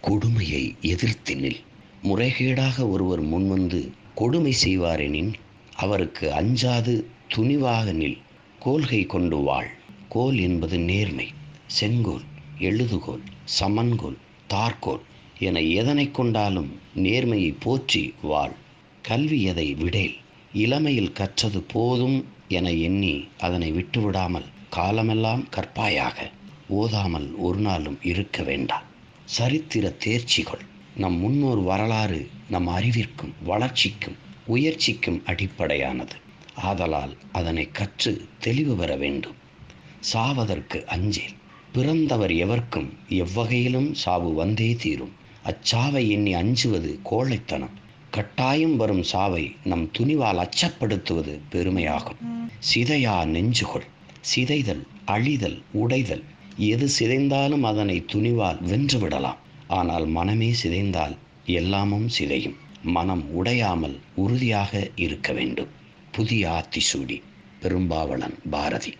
கொடுமையை எதிர்த்து நில். முறைகேடாக ஒருவர் முன்வந்து கொடுமை செய்வாரெனின் அவருக்கு அஞ்சாது துணிவாக நில். கோல்கை கொண்டு வாழ். கோல் என்பது நேர்மை. செங்கோல் எழுதுகோல் சமன்கோல் தார்கோல் என எதனை கொண்டாலும் நேர்மையை போற்றி வாழ். கல்வி எதை விடேல். இளமையில் கற்றது போதும் என எண்ணி அதனை விட்டுவிடாமல் காலமெல்லாம் கற்பாயாக. ஓதாமல் ஒரு நாளும் இருக்க வேண்டாம். சரித்திர தேர்ச்சிகள். நம் முன்னோர் வரலாறு நம் அறிவிற்கும் வளர்ச்சிக்கும் உயர்ச்சிக்கும் அடிப்படையானது. ஆதலால் அதனை கற்று தெளிவு பெற வேண்டும். சாவதற்கு அஞ்சேல் பிறந்தவர் எவர்க்கும் எவ்வகையிலும் சாவு வந்தே தீரும். அச்சாவை எண்ணி அஞ்சுவது கோழைத்தனம். கட்டாயம் வரும் சாவை நம் துணிவால் அச்சப்படுத்துவது பெருமையாகும். சிதையா நெஞ்சுகொள். சிதைதல் அழிதல் உடைதல் எது சிதைந்தாலும் அதனை துணிவால் வென்றுவிடலாம். ஆனால் மனமே சிதைந்தால் எல்லாமும் சிதையும். மனம் உடையாமல் உறுதியாக இருக்க வேண்டும். புதிய ஆத்திசூடி. பெரும்பாவளன் பாரதி.